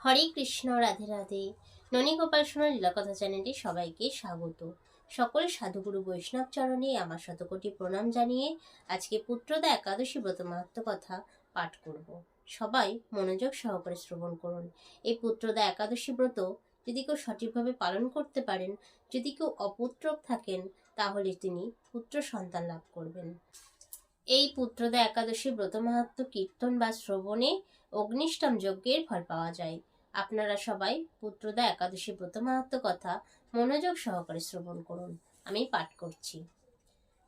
হরে কৃষ্ণ, রাধে রাধে। ননী ননীগোপাল সোনার লীলাকথা চ্যানেলটি সবাইকে স্বাগত। সকল সাধুগুরু বৈষ্ণব চরণে আমার শতকোটি প্রণাম জানিয়ে আজকে পুত্রদা একাদশী ব্রত মাহাত্ম কথা পাঠ করব। সবাই মনোযোগ সহকারে শ্রবণ করুন। এই পুত্রদা একাদশী ব্রত যদি কেউ সঠিকভাবে পালন করতে পারেন, যদি কেউ অপুত্রক থাকেন, তাহলে তিনি পুত্র সন্তান লাভ করবেন। এই পুত্রদা একাদশী ব্রত মাহাত্ম কীর্তন বা শ্রবণে অগ্নিষ্টম যজ্ঞের ফল পাওয়া যায়। আপনারা সবাই পুত্রদা একাদশী ব্রত মাহাত্ম কথা মনোযোগ সহকারে শ্রবণ করুন। আমি পাঠ করছি।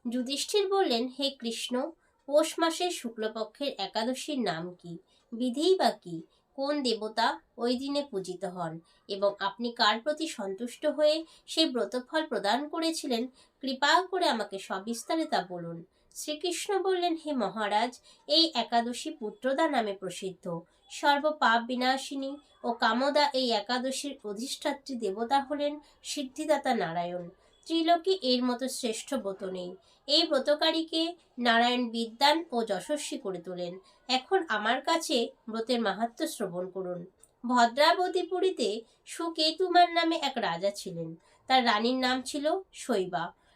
যুধিষ্ঠির বললেন, হে কৃষ্ণ, পৌষ মাসের শুক্লপক্ষের একাদশীর নাম কি? বিধিই বা কি? কোন দেবতা ওই দিনে পূজিত হন? এবং আপনি কার প্রতি সন্তুষ্ট হয়ে সেই ব্রতফল প্রদান করেছিলেন? কৃপা করে আমাকে সবিস্তারে তা বলুন। শ্রীকৃষ্ণ বললেন, হে মহারাজ, এই একাদশী পুত্রদা নামে প্রসিদ্ধ। সর্বপাপ বিনাশিনী ও কামদা এই একাদশীর অধিষ্ঠাত্রী দেবতা হলেন সিদ্ধিদাতা নারায়ণ। ত্রিলোকী এর মতো শ্রেষ্ঠ ব্রত নেই। এই ব্রতকারীকে নারায়ণ বিদ্যান ও যশস্বী করে তোলেন। এখন আমার কাছে ব্রতের মাহাত্ম্য শ্রবণ করুন। ভদ্রাবতীপুরীতে সুকেতুমার নামে এক রাজা ছিলেন। তার রানীর নাম ছিল শৈবা।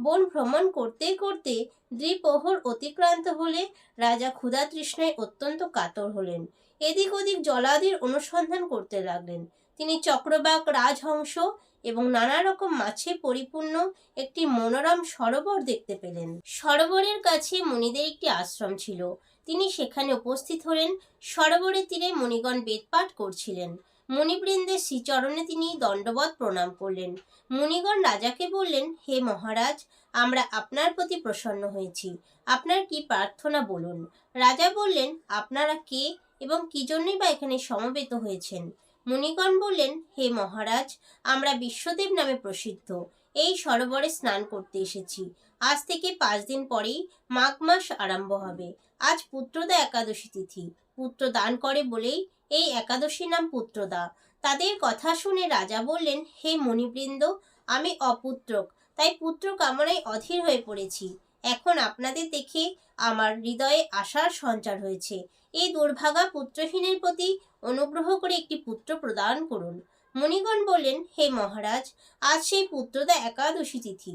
বন ভ্রমণ করতে করতে দ্বিপ্রহর অতিক্রান্ত হলে রাজা ক্ষুধা তৃষ্ণায় অত্যন্ত কাতর হলেন। এদিক ওদিক জলাদির অনুসন্ধান করতে লাগলেন। তিনি চক্রবাক, রাজহংস এবং নানা রকম মাছে পরিপূর্ণ একটি মনোরম সরোবর দেখতে পেলেন। সরোবরের কাছে মুনিদের একটি আশ্রম ছিল। তিনি সেখানে উপস্থিত হলেন। সরোবরের তীরে মুনিগণ বেদপাঠ করছিলেন। মুনিবৃন্দের শ্রীচরণে তিনি দণ্ডবত প্রণাম করলেন। মুনিগণ রাজাকে বললেন, হে মহারাজ, আমরা আপনার প্রতি প্রসন্ন হয়েছি। আপনার কি প্রার্থনা বলুন? রাজা বললেন, আপনারা কে এবং কি জন্যই বা এখানে সমবেত হয়েছেন? মুনিগণ বললেন, হে মহারাজ, আমরা বিশ্বদেব নামে প্রসিদ্ধ। এই সরোবরে স্নান করতে এসেছি। আজ থেকে পাঁচ দিন পরেই মাঘ মাস আরম্ভ হবে। আজ পুত্রদা একাদশী তিথি। পুত্র দান করে বলেই এই একাদশী নাম পুত্রদা। তাদের কথা শুনে রাজা বললেন, হে মণিবৃন্দ আমি অপুত্রক, তাই পুত্র কামনায় অধীর হয়ে পড়েছি। এখন আপনাদের দেখে আমার হৃদয়ে আশার সঞ্চার হয়েছে। এই দুর্ভাগা পুত্রহীনের প্রতি অনুগ্রহ করে একটি পুত্র প্রদান করুন। মুনিগণ বললেন, হে মহারাজ, আজ সেই পুত্রদা একাদশী তিথি।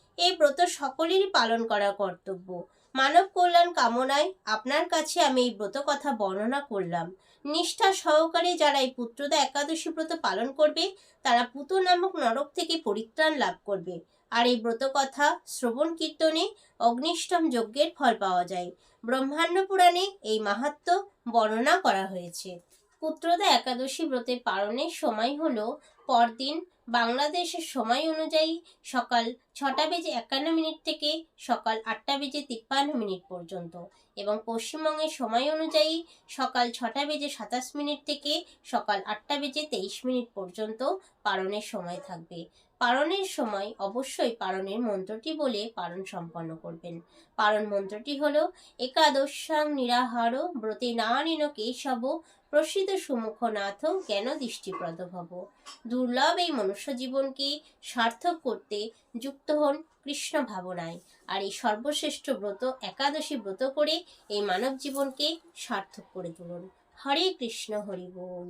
এই ব্রত সকলেরই পালন করা কর্তব্য। মানব কল্যাণ কামনায় আপনার কাছে আমি এই ব্রত কথা বর্ণনা করলাম। নিষ্ঠা সহকারে যারা এই পুত্রদা একাদশী ব্রত পালন করবে, তারা পুত নামক নরক থেকে পরিত্রাণ লাভ করবে। আর এই ব্রত কথা শ্রবণ কীর্তনে অগ্নিষ্টম যজ্ঞের ফল পাওয়া যায়। ব্রহ্মাণ্ড পুরাণে এই মাহাত্ম বর্ণনা করা হয়েছে। পুত্রদা একাদশী ব্রতে পালনের সময় হল পরদিন বাংলাদেশের সময় অনুযায়ী সকাল ছটা বেজে একান্ন মিনিট থেকে সকাল আটটা বেজে তিপ্পান্ন মিনিট পর্যন্ত এবং পশ্চিমবঙ্গের সময় অনুযায়ী সকাল ছটা বেজে সাতাশ মিনিট থেকে সকাল আটটা বেজে তেইশ মিনিট পর্যন্ত পালনের সময় থাকবে। পালনের সময় অবশ্যই পালনের মন্ত্রটি বলে পালন সম্পন্ন করবেন। পালন মন্ত্রটি হল, একাদশাং নিরাহার ব্রতে না নিন কেশব প্রসিদ্ধ সুমুখনাথ জ্ঞান দৃষ্টিপ্রদ হব? দুর্লভ এই মনুষ্য জীবনকে সার্থক করতে যুক্ত হন কৃষ্ণ ভাবনায়, আর এই সর্বশ্রেষ্ঠ ব্রত, একাদশী ব্রত করে এই মানব জীবনকে সার্থক করে তুলুন। হরে কৃষ্ণ, হরি বল।